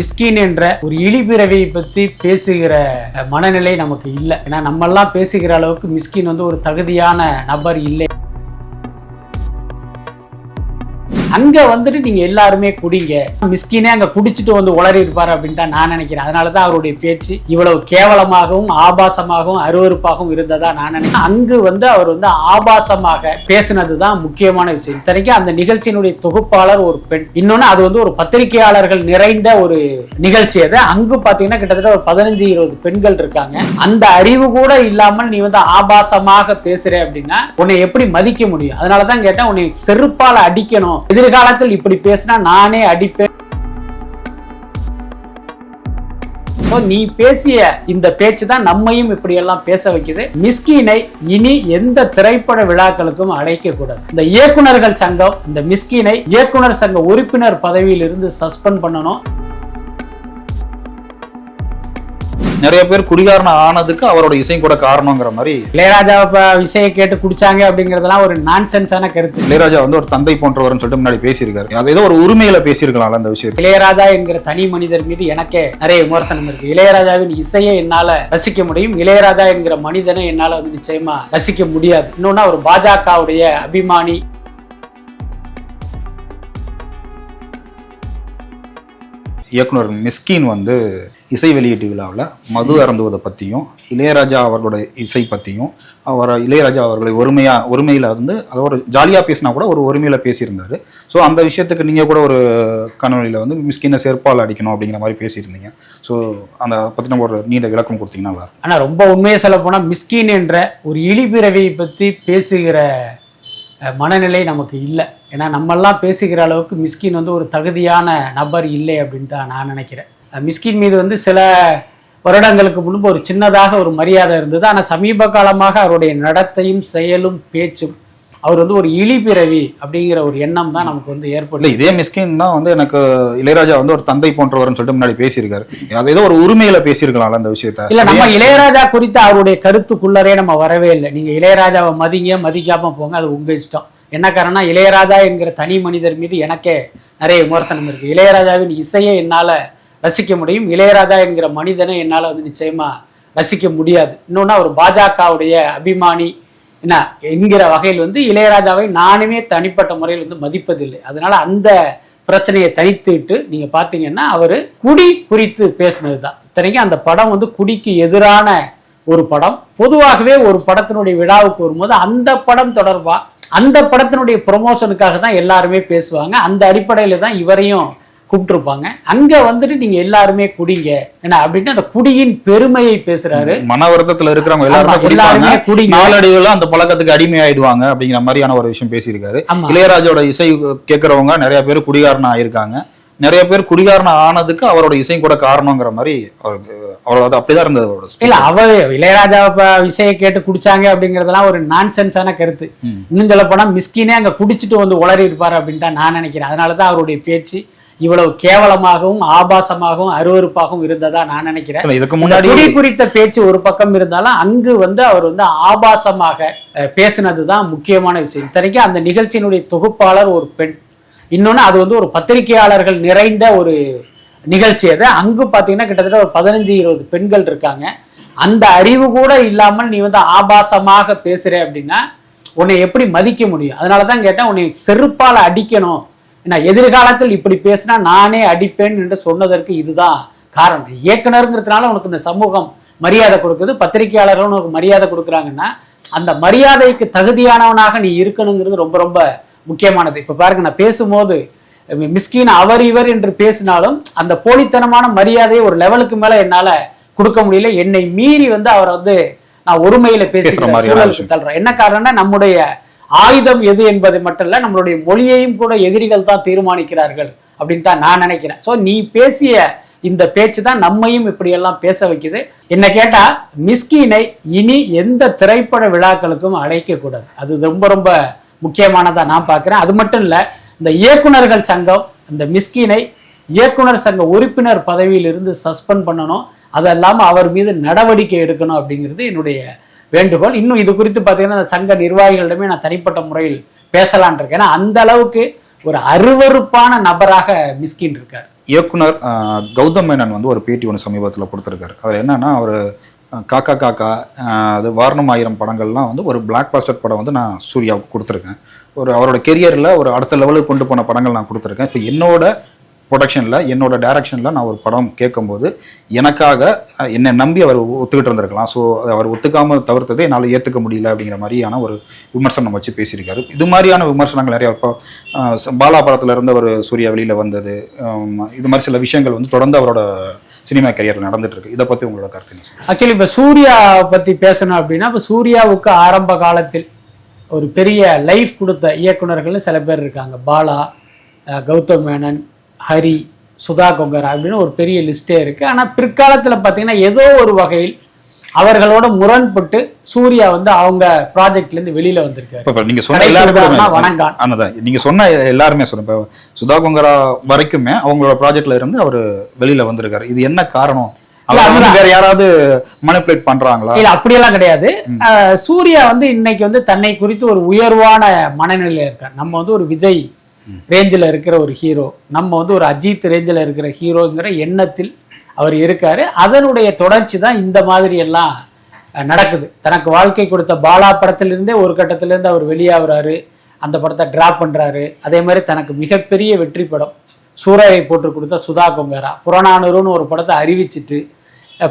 மிஸ்கின் என்ற ஒரு இழிபிறவியை பற்றி பேசுகிற மனநிலை நமக்கு இல்லை. ஏன்னா நம்மெல்லாம் பேசுகிற அளவுக்கு மிஸ்கின் வந்து ஒரு தகுதியான நபர் இல்லை. அங்க வந்துட்டு நீங்க எல்லாருமே குடிங்க. மிஸ்கினே அங்க குடிச்சிட்டு வந்து உளறி இருப்பாரு அப்படின்னு தான் நான் நினைக்கிறேன். அதனாலதான் அவருடைய பேச்சு இவ்வளவு கேவலமாகவும் ஆபாசமாகவும் அருவருப்பாகவும் இருந்ததா நான் நினைக்கிறேன். அங்கு வந்து அவர் வந்து ஆபாசமாக பேசினதுதான் முக்கியமான விஷயம். இத்தனைக்கும் அந்த நிகழ்ச்சியினுடைய தொகுப்பாளர் ஒரு பெண். இன்னொன்னு அது வந்து ஒரு பத்திரிகையாளர்கள் நிறைந்த ஒரு நிகழ்ச்சி அது. அங்கு பாத்தீங்கன்னா கிட்டத்தட்ட ஒரு பதினஞ்சு இருபது பெண்கள் இருக்காங்க. அந்த அறிவு கூட இல்லாமல் நீ வந்து ஆபாசமாக பேசுற அப்படின்னா உன்னை எப்படி மதிக்க முடியும்? அதனாலதான் கேட்டேன் உன்னை செருப்பால அடிக்கணும். இது எதிர்காலத்தில் இப்படி பேசினா நானே அடிப்பேன். நீ பேசிய இந்த பேச்சு தான் நம்மையும் இப்படி எல்லாம் பேச வைக்குது. மிஸ்கினை இனி எந்த திரைப்பட விழாக்களுக்கும் அழைக்க கூடாது இந்த இயக்குனர்கள் சங்கம் இந்த மிஸ்கினை இயக்குனர் சங்க உறுப்பினர் பதவியில் இருந்து சஸ்பெண்ட் பண்ணணும். நிறைய பேர் குடிகாரன ஆனதுக்கு அவரோட இசையும் கூட காரணங்கிற மாதிரி இளையராஜா இசையை கேட்டு குடிச்சாங்க அப்படிங்கறதெல்லாம் ஒரு நான்சென்ஸான கருத்து. இளையராஜா வந்து ஒரு தந்தை போன்றவர்னு சொல்லிட்டு முன்னாடி பேசியிருக்காரு. அது ஏதோ ஒரு உரிமையில பேசியிருக்கலாம்ல அந்த விஷயத்தை. இளையராஜா என்கிற தனி மனிதர் மீது எனக்கே நிறைய விமர்சனம் இருக்கு. இளையராஜாவின் இசையை என்னால ரசிக்க முடியும். இளையராஜா என்கிற மனிதனை என்னால வந்து நிச்சயமா ரசிக்க முடியாது. இன்னொன்னு அவர் பாஜகவுடைய அபிமானி. இயக்குனர் மிஸ்கின் வந்து இசை வெளியீட்டு விழாவில் மது அருந்துவதை பற்றியும் இளையராஜா அவர்களோட இசை பற்றியும் அவர் இளையராஜா அவர்களை ஒருமையா ஒருமையில் இருந்து அதை ஒரு ஜாலியாக பேசினா கூட ஒரு ஒருமையில் பேசியிருந்தாரு. ஸோ அந்த விஷயத்துக்கு நீங்கள் கூட ஒரு கணவனியில் வந்து மிஸ்கினை செருப்பால் அடிக்கணும்? அப்படிங்கிற மாதிரி பேசியிருந்தீங்க. ஸோ அந்த பற்றின ஒரு நீண்ட விளக்கம் கொடுத்தீங்கன்னா நல்லா இருக்கும். ஆனா ரொம்ப உண்மையை சொல்ல போனா மிஸ்கின் என்ற ஒரு இழிபிறவியை பற்றி பேசுகிற மனநிலை நமக்கு இல்லை. ஏன்னா நம்மெல்லாம் பேசுகிற அளவுக்கு மிஸ்கின் வந்து ஒரு தகுதியான நபர் இல்லை அப்படின்னு தான் நான் நினைக்கிறேன். மிஸ்கின் மீது வந்து சில வருடங்களுக்கு முன்பு ஒரு சின்னதாக ஒரு மரியாதை இருந்தது. ஆனால் சமீப காலமாக அவருடைய நடத்தையும் செயலும் பேச்சும் அவர் வந்து ஒரு இழிபிறவி அப்படிங்கிற ஒரு எண்ணம் தான் நமக்கு வந்து ஏற்படும் இதே மிஸ்கின் தான் வந்து எனக்கு இளையராஜா வந்து ஒரு தந்தை போன்றவர்னு சொல்லிட்டு முன்னாடி பேசியிருக்காரு. அது ஏதோ ஒரு உரிமையில பேசியிருக்கலாம்ல அந்த விஷயத்த. இல்ல நம்ம இளையராஜா குறித்த அவருடைய கருத்துக்குள்ளரே நம்ம வரவே இல்லை. நீங்க இளையராஜாவை மதிங்க மதிக்காம போங்க அது உங்க இஷ்டம். என்ன காரணம் இளையராஜா என்கிற தனி மனிதர் மீது எனக்கே நிறைய விமர்சனம் இருக்கு. இளையராஜாவின் இசையை என்னால ரசிக்க முடியும். இளையராஜா என்கிற மனிதனை என்னால் வந்து நிச்சயமா ரசிக்க முடியாது. இன்னொன்று அவர் பாஜகவுடைய அபிமானி என்ன என்கிற வகையில் வந்து இளையராஜாவை நானுமே தனிப்பட்ட முறையில் வந்து மதிப்பதில்லை. அதனால அந்த பிரச்சனையை தனித்துட்டு நீங்க பாத்தீங்கன்னா அவர் குடி குறித்து பேசினது தான் இத்தனைக்கும் அந்த படம் வந்து குடிக்கு எதிரான ஒரு படம். பொதுவாகவே ஒரு படத்தினுடைய விழாவுக்கு வரும்போது அந்த படம் தொடர்பா அந்த படத்தினுடைய ப்ரொமோஷனுக்காக தான் எல்லாருமே பேசுவாங்க. அந்த அடிப்படையில தான் இவரையும் கூப்பிட்டுருப்பாங்க. அங்க வந்துட்டு நீங்க எல்லாருமே குடிங்க. என்ன அப்படின்ட்டு அந்த குடியின் பெருமையை பேசுறாரு. மன வருத்தத்துல இருக்கிறவங்க எல்லாருமே எல்லாருமே குடிங்க. நாளடைவுல அந்த பழக்கத்துக்கு அடிமையாயிடுவாங்க அப்படிங்கிற மாதிரியான ஒரு விஷயம் பேசியிருக்காரு. ஆமா. இளையராஜாவோட இசை கேட்கறவங்க நிறைய பேர் குடிகாரனா ஆயிருக்காங்க நிறைய பேர் குடிகாரனா ஆனதுக்கு அவரோட இசையும் கூட காரணங்கிற மாதிரி அவருக்கு அவர் அது அப்படிதான் இருந்தது அவரோட. இல்ல அவர் இளையராஜா இசையை கேட்டு குடிச்சாங்க அப்படிங்கறதெல்லாம் ஒரு நான்சென்ஸான கருத்து. ம். இன்னும் சொல்ல போனா மிஸ்கினே அங்க குடிச்சிட்டு வந்து உளறி இருப்பாரு அப்படின்னு தான் நான் நினைக்கிறேன். அதனாலதான் அவருடைய பேச்சு இவ்வளவு கேவலமாகவும் ஆபாசமாகவும் அருவருப்பாகவும் இருந்ததா நான் நினைக்கிறேன். இதுக்கு முன்னாடி குடி குறித்த பேச்சு ஒரு பக்கம் இருந்தாலும் அங்கு வந்து அவர் வந்து ஆபாசமாக பேசினதுதான் முக்கியமான விஷயம். இத்தனைக்கும் அந்த நிகழ்ச்சியினுடைய தொகுப்பாளர் ஒரு பெண். இன்னொன்னு அது வந்து ஒரு பத்திரிகையாளர்கள் நிறைந்த ஒரு நிகழ்ச்சி அது. அங்கு பாத்தீங்கன்னா கிட்டத்தட்ட ஒரு பதினஞ்சு இருபது பெண்கள் இருக்காங்க. அந்த அறிவு கூட இல்லாமல் நீ வந்து ஆபாசமாக பேசுற அப்படின்னா உன்னை எப்படி மதிக்க முடியும்? அதனாலதான் கேட்டேன் உன்னை செருப்பால அடிக்கணும். ஏன்னா எதிர்காலத்தில் இப்படி பேசினா நானே அடிப்பேன் என்று சொன்னதற்கு இதுதான் காரணம். இயக்குனருங்கிறதுனால உனக்கு இந்த சமூகம் மரியாதை கொடுக்குது பத்திரிகையாளர்கள் உனக்கு மரியாதை கொடுக்குறாங்கன்னா அந்த மரியாதைக்கு தகுதியானவனாக நீ இருக்கணுங்கிறது ரொம்ப ரொம்ப முக்கியமானது. இப்ப பாருங்க நான் பேசும்போது மிஸ்கின் அவர் இவர் என்று பேசினாலும் அந்த போலித்தனமான மரியாதையை ஒரு லெவலுக்கு மேல என்னால கொடுக்க முடியல. என்னை மீறி வந்து அவரை வந்து நான் ஒருமையில பேசுற சூழலுக்கு. தள்ளுறேன் என்ன காரணம்னா நம்முடைய ஆயுதம் எது என்பது மட்டும் இல்ல நம்மளுடைய மொழியையும் கூட எதிரிகள் தான் தீர்மானிக்கிறார்கள் அப்படின்னு தான் நான் நினைக்கிறேன். ஸோ நீ பேசிய இந்த பேச்சு தான் நம்மையும் இப்படியெல்லாம் பேச வைக்குது. என்ன கேட்டா மிஸ்கினை இனி எந்த திரைப்பட விழாக்களுக்கும் அழைக்க கூடாது அது ரொம்ப ரொம்ப முக்கியமானதா நான் பார்க்குறேன். அது மட்டும் இல்ல இந்த இயக்குனர்கள் சங்கம் இந்த மிஸ்கினை இயக்குனர் சங்க உறுப்பினர் பதவியில் இருந்து சஸ்பெண்ட் பண்ணணும். அது இல்லாம அவர் மீது நடவடிக்கை எடுக்கணும் அப்படிங்கிறது என்னுடைய வேண்டுகோள். இன்னும் இது குறித்து பார்த்தீங்கன்னா சங்க நிர்வாகிகளிடமே நான் தனிப்பட்ட முறையில் பேசலான் இருக்கேன். ஏன்னா அந்த அளவுக்கு ஒரு அருவருப்பான நபராக மிஸ்கின் இருக்கார். இயக்குனர் கௌதம் மேனன் வந்து ஒரு பேட்டி ஒன்று சமீபத்தில் கொடுத்துருக்காரு. அதில் என்னன்னா அவர் காக்கா காக்கா அது வாரணம் ஆயிரம் படங்கள்லாம் வந்து ஒரு பிளாக் பாஸ்டர் படம் வந்து நான் சூர்யாவுக்கு கொடுத்துருக்கேன். ஒரு அவரோட கெரியரில் ஒரு அடுத்த லெவலுக்கு கொண்டு போன படங்கள் நான் கொடுத்துருக்கேன். இப்போ என்னோட ப்ரொடக்ஷனில் என்னோட டேரக்ஷனில் நான் ஒரு படம் கேட்கும்போது எனக்காக என்னை நம்பி அவர் ஒத்துக்கிட்டு இருந்திருக்கலாம். ஸோ அவர் ஒத்துக்காமல் தவிர்த்ததை என்னால் ஏற்றுக்க முடியல அப்படிங்கிற மாதிரியான ஒரு விமர்சனம் வச்சு பேசியிருக்காரு. இது மாதிரியான விமர்சனங்கள் நிறைய இப்போ பாலா படத்தில் இருந்து அவர் சூர்யா வெளியில் வந்தது இது மாதிரி சில விஷயங்கள் வந்து தொடர்ந்து அவரோட சினிமா கரியர் நடந்துட்டு இருக்கு. இதை பற்றி உங்களோட கருத்து என்ன ஆக்சுவலி இப்போ சூர்யா பத்தி பேசணும் அப்படின்னா இப்போ சூர்யாவுக்கு ஆரம்ப காலத்தில் ஒரு பெரிய லைஃப் கொடுத்த இயக்குநர்கள் சில பேர் இருக்காங்க. பாலா கௌதம் மேனன் ஹரி சுதா கொங்கரா அப்படின்னு ஒரு பெரிய லிஸ்டே இருக்கு. ஆனா பிற்காலத்துல பார்த்தீங்கன்னா ஏதோ ஒரு வகையில் அவர்களோட முரண்பட்டு சூர்யா வந்து அவங்க ப்ராஜெக்ட்ல இருந்து வெளியில வந்திருக்காரு. நீங்க சொன்ன எல்லாருமே வணங்கான். நீங்க சொன்ன எல்லாருமே இப்போ சுதா கொங்கரா வரைக்குமே அவங்களோட ப்ராஜெக்ட்ல இருந்து அவர் வெளியில வந்திருக்காரு. இது என்ன காரணம். வேற யாராவது மனிப்புலேட் பண்றாங்களா? இல்ல அப்படியெல்லாம் கிடையாது. சூர்யா வந்து இன்னைக்கு வந்து தன்னை குறித்து ஒரு உயர்வான மனநிலையில இருக்கார். நம்ம வந்து ஒரு விஜய் ரேஞ்சில் இருக்கிற ஒரு ஹீரோ. நம்ம வந்து ஒரு அஜித் ரேஞ்சில் இருக்கிற ஹீரோங்கிற எண்ணத்தில் அவர் இருக்கார். அதனுடைய தொடர்ச்சி தான் இந்த மாதிரி எல்லாம் நடக்குது. தனக்கு வாழ்க்கை கொடுத்த பாலா படத்திலிருந்தே ஒரு கட்டத்திலேருந்து அவர் வெளியாகிறாரு. அந்த படத்தை ட்ரா பண்றாரு. அதே மாதிரி தனக்கு மிகப்பெரிய வெற்றி படம் சூரரை போட்டு கொடுத்த சுதா கொங்கரா. புறநானூறுன்னு ஒரு படத்தை அறிவிச்சிட்டு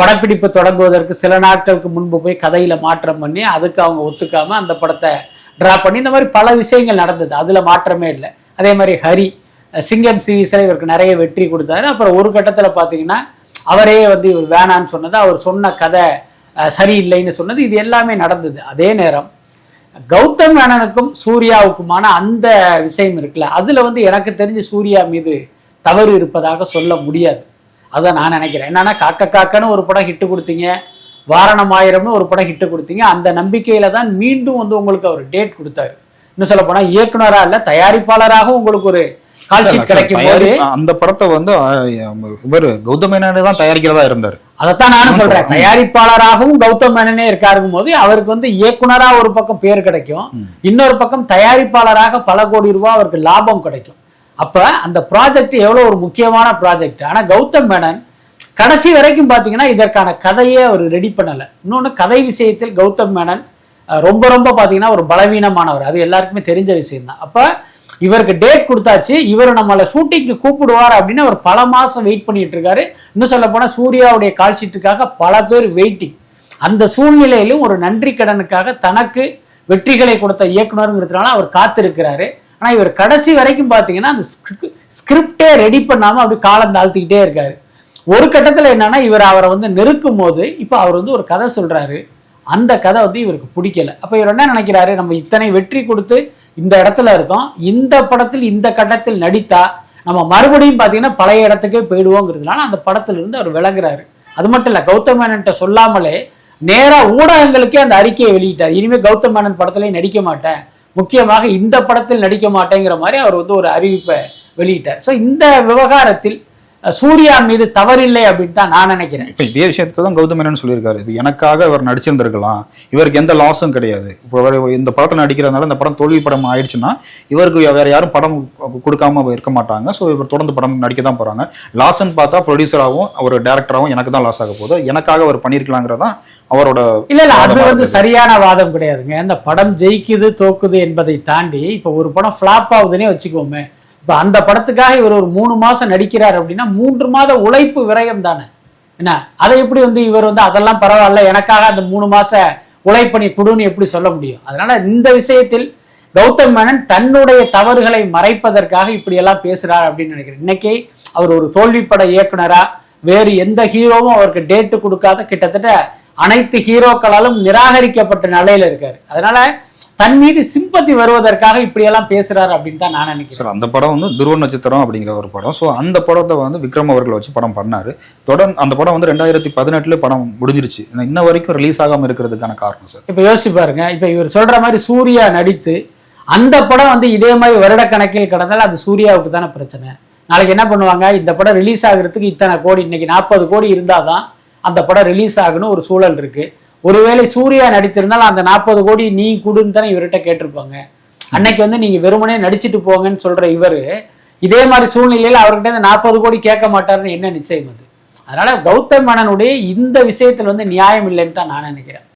படப்பிடிப்பு தொடங்குவதற்கு சில நாட்களுக்கு முன்பு போய் கதையில் மாற்றம் பண்ணி அதுக்கு அவங்க ஒத்துக்காமல் அந்த படத்தை ட்ரா பண்ணி இந்த மாதிரி பல விஷயங்கள் நடந்தது. அதில் மாற்றமே இல்லை. அதே மாதிரி ஹரி சிங்கம் சீரீஸில் இவருக்கு நிறைய வெற்றி கொடுத்தாரு. அப்புறம் ஒரு கட்டத்தில் பார்த்தீங்கன்னா அவரே வந்து இவர் வேணான்னு சொன்னது அவர் சொன்ன கதை சரியில்லைன்னு சொன்னது இது எல்லாமே நடந்தது. அதே நேரம் கௌதம் மேனனுக்கும் சூர்யாவுக்குமான அந்த விஷயம் இருக்குல்ல அதில் வந்து எனக்கு தெரிஞ்சு சூர்யா மீது தவறு இருப்பதாக சொல்ல முடியாது. அதை நான் நினைக்கிறேன். என்னன்னா காக்க காக்கன்னு ஒரு படம் ஹிட்டு கொடுத்தீங்க வாரணம் ஆயிரம்னு ஒரு படம் ஹிட்டு கொடுத்தீங்க அந்த நம்பிக்கையில தான் மீண்டும் வந்து உங்களுக்கு அவர் டேட் கொடுத்தாரு. இன்னும் சொல்ல போனா இயக்குனரா இல்ல தயாரிப்பாளராக உங்களுக்கு ஒரு கால் ஷீட் கிடைக்கும் போது அந்த படத்தை வந்து இவர் கௌதம் மேனன் தான் தயாரிக்கிறதா இருந்தார். அதைத்தான் நானும் சொல்றேன். தயாரிப்பாளராகவும் கௌதம் மேனனே இருக்காருங்கும் போது அவருக்கு வந்து இயக்குனரா ஒரு பக்கம் பேர் கிடைக்கும். இன்னொரு பக்கம் தயாரிப்பாளராக பல கோடி ரூபாய் அவருக்கு லாபம் கிடைக்கும். அப்ப அந்த ப்ராஜெக்ட் எவ்வளவு ஒரு முக்கியமான ப்ராஜெக்ட் ஆனா கௌதம் மேனன் கடைசி வரைக்கும் பாத்தீங்கன்னா இதற்கான கதையே அவர் ரெடி பண்ணல. இன்னொன்னு கதை விஷயத்தில் கௌதம் மேனன் ரொம்ப ரொம்ப பாத்தீங்கன்னா ஒரு பலவீனமானவர். அது எல்லாருக்குமே தெரிஞ்ச விஷயம் தான் அப்ப இவருக்கு டேட் கொடுத்தாச்சு இவர் நம்மளை ஷூட்டிங்க்கு கூப்பிடுவார் அப்படின்னு அவர் பல மாசம் வெயிட் பண்ணிட்டு இருக்காரு. இன்னும் சொல்ல போனா சூர்யாவுடைய கால்ஷீட்டுக்காக பல பேர் வெயிட்டிங் அந்த சூழ்நிலையிலும் ஒரு நன்றி கடனுக்காக தனக்கு வெற்றிகளை கொடுத்த இயக்குனருங்கிறதுனால அவர் காத்திருக்கிறாரு. ஆனா இவர் கடைசி வரைக்கும் பாத்தீங்கன்னா அந்த ஸ்கிரிப்டே ரெடி பண்ணாம அப்படி காலம் தாழ்த்திக்கிட்டே இருக்காரு. ஒரு கட்டத்துல என்னன்னா இவர் அவரை வந்து நெருக்கும் போது இப்போ அவர் வந்து ஒரு கதை சொல்றாரு. அந்த கதை வந்து இவருக்கு பிடிக்கல. அப்ப இவர் என்ன நினைக்கிறாரு? நம்ம இத்தனை வெற்றி கொடுத்து இந்த இடத்துல இருக்கோம். இந்த படத்தில் இந்த கட்டத்தில் நடித்தா நம்ம மறுபடியும் பார்த்தீங்கன்னா பழைய இடத்துக்கே போயிடுவோங்கிறதுனால அந்த படத்துல இருந்து அவர் விலகிறாரு. அது மட்டும் இல்ல கௌதம் மேனன்ட்ட சொல்லாமலே நேரா ஊடகங்களுக்கே அந்த அறிக்கையை வெளியிட்டார். இனிமே கௌதம் மேனன் படத்திலே நடிக்க மாட்டேன். முக்கியமாக இந்த படத்தில் நடிக்க மாட்டேங்கிற மாதிரி அவர் வந்து ஒரு அறிவிப்பை வெளியிட்டார். ஸோ இந்த விவகாரத்தில் சூர்யா மீது தவறில்லை அப்படின்னு தான் நான் நினைக்கிறேன். இப்போ இதே விஷயத்தை தான் கௌதம் மேனன் சொல்லியிருக்காரு. இது எனக்காக இவர் நடிச்சிருந்திருக்கலாம். இவருக்கு எந்த லாஸும் கிடையாது. இப்போ அவர் இந்த படத்தில் நடிக்கிறதுனால இந்த படம் தோல்வி படம் ஆயிடுச்சுன்னா இவருக்கு வேற யாரும் படம் கொடுக்காம இருக்க மாட்டாங்க. ஸோ இவர் தொடர்ந்து படம் நடிக்க தான் போறாங்க லாஸ்ன்னு பார்த்தா ப்ரொடியூசராகவும் அவர் டேரக்டராகவும் எனக்கு தான் லாஸ் ஆக போகுது. எனக்காக அவர் பண்ணியிருக்கலாங்கிறதான் அவரோட இல்ல இல்ல அது வந்து. சரியான வாதம் கிடையாதுங்க. இந்த படம் ஜெயிக்குது தோக்குது என்பதை தாண்டி இப்ப ஒரு படம் ஃபிளாப் ஆகுதுன்னே வச்சுக்கோமே. இப்போ அந்த படத்துக்காக இவர் ஒரு மூணு மாசம் நடிக்கிறார் அப்படின்னா மூன்று மாத உழைப்பு விரயம் தானே. என்ன? அதை எப்படி வந்து இவர் வந்து அதெல்லாம் பரவாயில்ல எனக்காக அந்த மூணு மாச உழைப்பணி கொடுன்னு எப்படி சொல்ல முடியும்? அதனால இந்த விஷயத்தில் கௌதம் மேனன் தன்னுடைய தவறுகளை மறைப்பதற்காக இப்படி எல்லாம் பேசுறார் அப்படின்னு நினைக்கிறேன். இன்னைக்கு அவர் ஒரு தோல்விப்பட இயக்குனரா வேறு எந்த ஹீரோவும் அவருக்கு டேட்டு கொடுக்காத கிட்டத்தட்ட அனைத்து ஹீரோக்களாலும் நிராகரிக்கப்பட்ட நிலையில இருக்காரு. அதனால தன் மீது சிம்பத்தி வருவதற்காக இப்படியெல்லாம் பேசுறாரு அப்படின்னு தான் நான் நினைக்கிறேன். சார் அந்த படம் வந்து துருவ நட்சத்திரம் அப்படிங்கிற ஒரு படம். ஸோ அந்த படத்தை வந்து விக்ரம் அவர்களை வச்சு படம் பண்ணாரு. தொடர்ந்து அந்த படம் வந்து ரெண்டாயிரத்தி பதினெட்டுல படம் முடிஞ்சிருச்சு. இன்ன வரைக்கும் ரிலீஸ் ஆகாம இருக்கிறதுக்கான காரணம் சார் இப்ப யோசிச்சு பாருங்க. இப்ப இவர் சொல்ற மாதிரி சூர்யா நடித்து அந்த படம் வந்து இதே மாதிரி வருடக்கணக்கில் கடந்தால் அது சூர்யாவுக்கு தானே பிரச்சனை. நாளைக்கு என்ன பண்ணுவாங்க? இந்த படம் ரிலீஸ் ஆகுறதுக்கு இத்தனை கோடி இன்னைக்கு நாற்பது கோடி இருந்தாதான் அந்த படம் ரிலீஸ் ஆகணும் ஒரு சூழல் இருக்கு. ஒருவேளை சூர்யா நடித்திருந்தால் அந்த நாற்பது கோடி நீ கொடுன்னு தானே இவர்கிட்ட கேட்டிருப்பாங்க. அன்னைக்கு வந்து நீங்க வெறுமனே நடிச்சிட்டு போங்கன்னு சொல்ற இவர் இதே மாதிரி சூழ்நிலையில் அவர்கிட்ட இந்த நாற்பது கோடி கேட்க மாட்டாருன்னு என்ன நிச்சயம் அது? அதனால கௌதம் மேனனுடைய இந்த விஷயத்துல வந்து நியாயம் இல்லைன்னு தான் நான் நினைக்கிறேன்.